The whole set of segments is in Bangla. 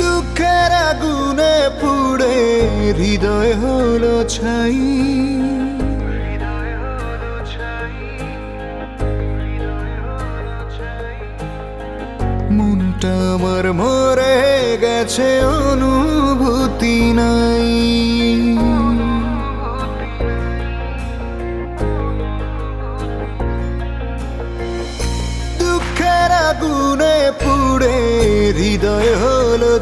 দুঃখের আগুনে পুড়ে হৃদয় হলো ছাই। মনটা আমার মরে গেছে, অনুভূতি নাই। দুঃখের আগুনে পুড়ে হৃদয়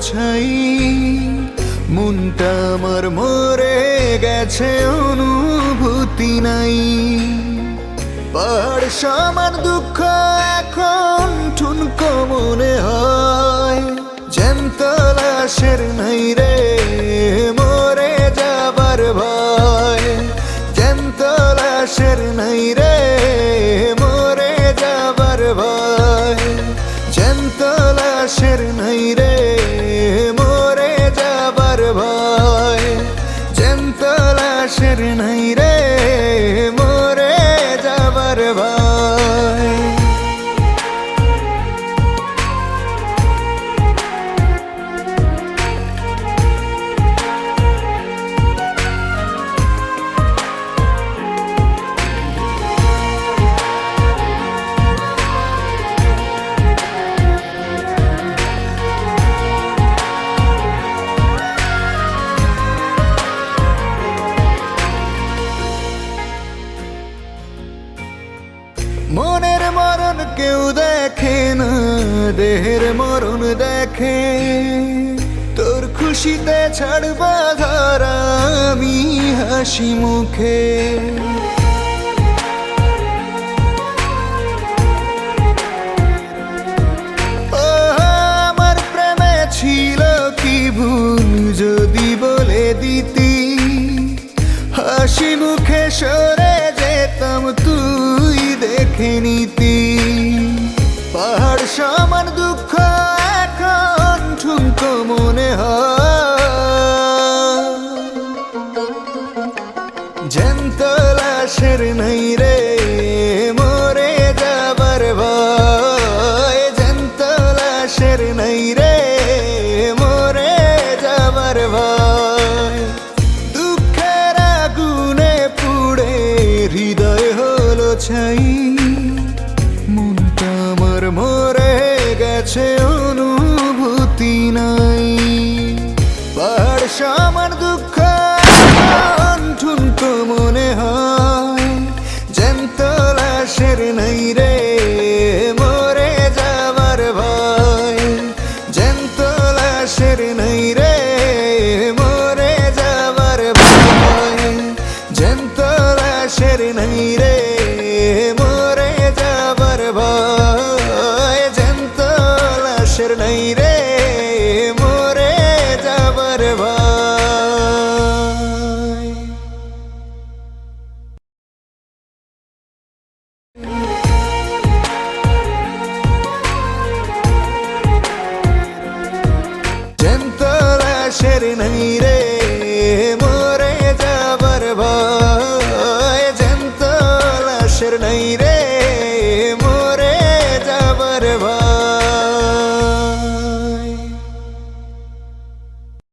ছাই, মনটা আমার মরে গেছে, অনুভূতি নাই। পাহাড় সমান দুঃখ এখন ঠুনকো মনে হয়। জ্যান্ত লাশের নাই রে। নাই রে মরে যাবার ভয় মনের মরণ কেউ দেখে না দেহের মরণ দেখে তোর খুশিতে ছাড়বা ধরা, আমি হাসি মুখে। দেখে নিতি পাহাড় সমান দুঃখ এখন ঠুনকো মনে হয়। ছাই মনটা আমার মরে গেছে, অনুভূতি নাই। পাহাড় সমান দুঃখ ঠুনকো মনে হয় জ্যান্ত লাশের নাই রে রে ভাই। জন্তরা শের নাই রে, মরে যাবার ভয়। জন্তরা শের নাই রে, মরে যাবার ভয়।